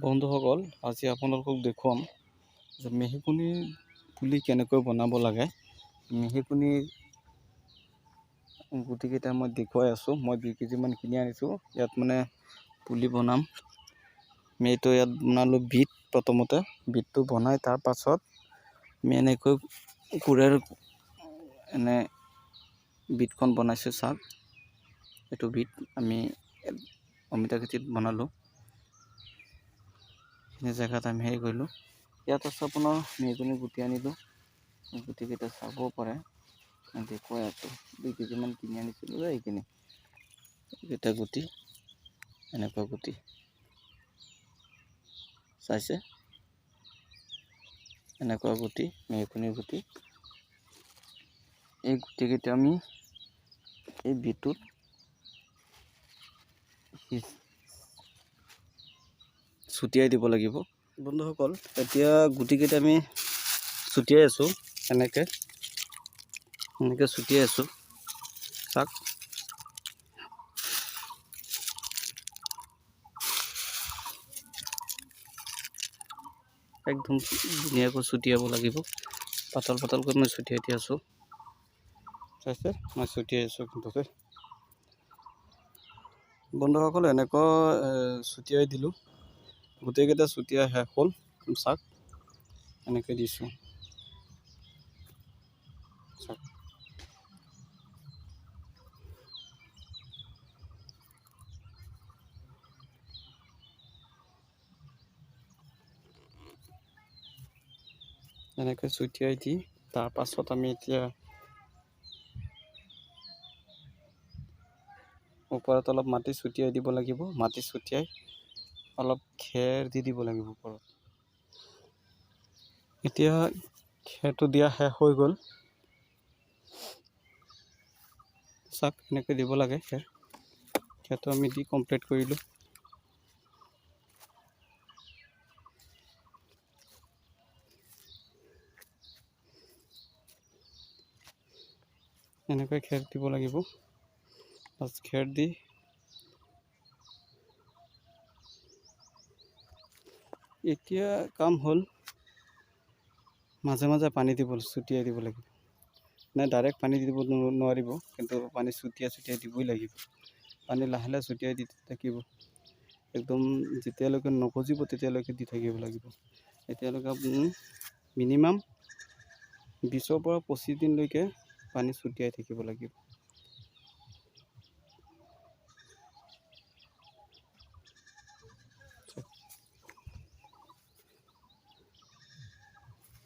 বন্ধুসকল, আজি আপোনালোকক দেখুৱাম যে মেহগনিৰ পুলি কেনেকৈ বনাব লাগে। মেহগনিৰ গুটিকেইটা মই দেখুৱাই আছোঁ, মই দুই কেজিমান কিনি আনিছোঁ। ইয়াত মানে পুলি বনাম। আমি এইটো ইয়াত বনালোঁ বিট প্ৰথমতে। বিটটো বনাই তাৰ পাছত আমি এনেকৈ কোৰেৰ এনে বিটখন বনাইছোঁ চাওক এইটো বিট আমি অমিতা খেতিত বনালোঁ। জেগাত আমি হেৰি কৰিলোঁ। ইয়াত আছে আপোনাৰ মেহগনি গুটি আনিলোঁ। গুটিকেইটা চাব পাৰে। দেখুৱাই আছোঁ। দুই কেজিমান কিনি আনিছিলোঁ যে এইখিনি এইকেইটা গুটি, এনেকুৱা গুটি। চাইছে? এনেকুৱা গুটি মেহগনিৰ গুটি। এই গুটিকেইটা আমি এই বিটটোত সিজ- ছটিয়াই দিব লাগিব। বন্ধুসকল, এতিয়া গুটিকেইটা আমি ছটিয়াই আছোঁ। এনেকৈ এনেকৈ ছটিয়াই আছোঁ। চাওক। একদম ধুনীয়াকৈ ছটিয়াব লাগিব। পাতল পাতলকৈ মই ছটিয়াই দি আছোঁ। চাইছে? মই ছটিয়াই আছোঁ কিন্তু। বন্ধুসকল, এনেকৈ ছটিয়াই দিলোঁ। গোটেইকেইটা ছটিয়াই শেষ হ'ল চাওক এনেকৈ দিছোঁ। চাওক এনেকৈ ছটিয়াই দি তাৰ পাছত আমি এতিয়া ওপৰত অলপ মাটি ছটিয়াই দিব লাগিব। মাটি ছটিয়াই অলপ খেৰ দি দিব লাগিব ওপৰত। এতিয়া খেৰটো দিয়া শেষ হৈ গ'ল। চাওক এনেকৈ দিব লাগে খেৰ। খেৰটো আমি দি কমপ্লিট কৰিলোঁ। এনেকৈ খেৰ দিব লাগিব। খেৰ দি এতিয়া কাম হ'ল মাজে মাজে পানী দিব, ছটিয়াই দিব লাগিব। নাই ডাইৰেক্ট পানী দিব নোৱাৰিব, কিন্তু পানী ছটিয়াই ছটিয়াই দিবই লাগিব। পানী লাহে লাহে ছটিয়াই দি থাকিব। একদম যেতিয়ালৈকে নগজিব, তেতিয়ালৈকে দি থাকিব লাগিব। এতিয়ালৈকে আপুনি মিনিমাম বিছৰ পৰা পঁচিছ দিনলৈকে পানী ছটিয়াই থাকিব লাগিব।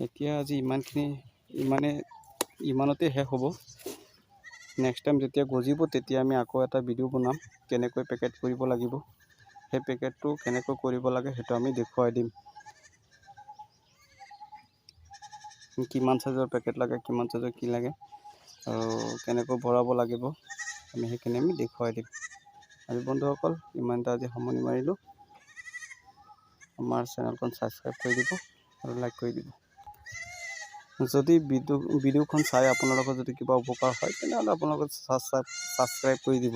এতিয়া আজি ইমানখিনি ইমানে ইমানতে শেষ হ'ব। নেক্সট টাইম যেতিয়া গজিব তেতিয়া আমি আকৌ এটা ভিডিঅ' বনাম কেনেকৈ পেকেট কৰিব লাগিব। সেই পেকেটটো কেনেকৈ কৰিব লাগে সেইটো আমি দেখুৱাই দিম। কিমান চাইজৰ পেকেট লাগে কিমান চাইজৰ কি লাগে আৰু কেনেকৈ ভৰাব লাগিব আমি সেইখিনি আমি দেখুৱাই দিম। আজি বন্ধুসকল ইমানটা আজি সামৰণি মাৰিলোঁ। আমাৰ চেনেলখন ছাবস্ক্ৰাইব কৰি দিব আৰু লাইক কৰি দিব। যদি ভিডিঅ' ভিডিঅ'খন চাই আপোনালোকৰ যদি কিবা উপকাৰ হয় তেনেহ'লে আপোনালোকে ছাবস্ক্ৰাইব কৰি দিব।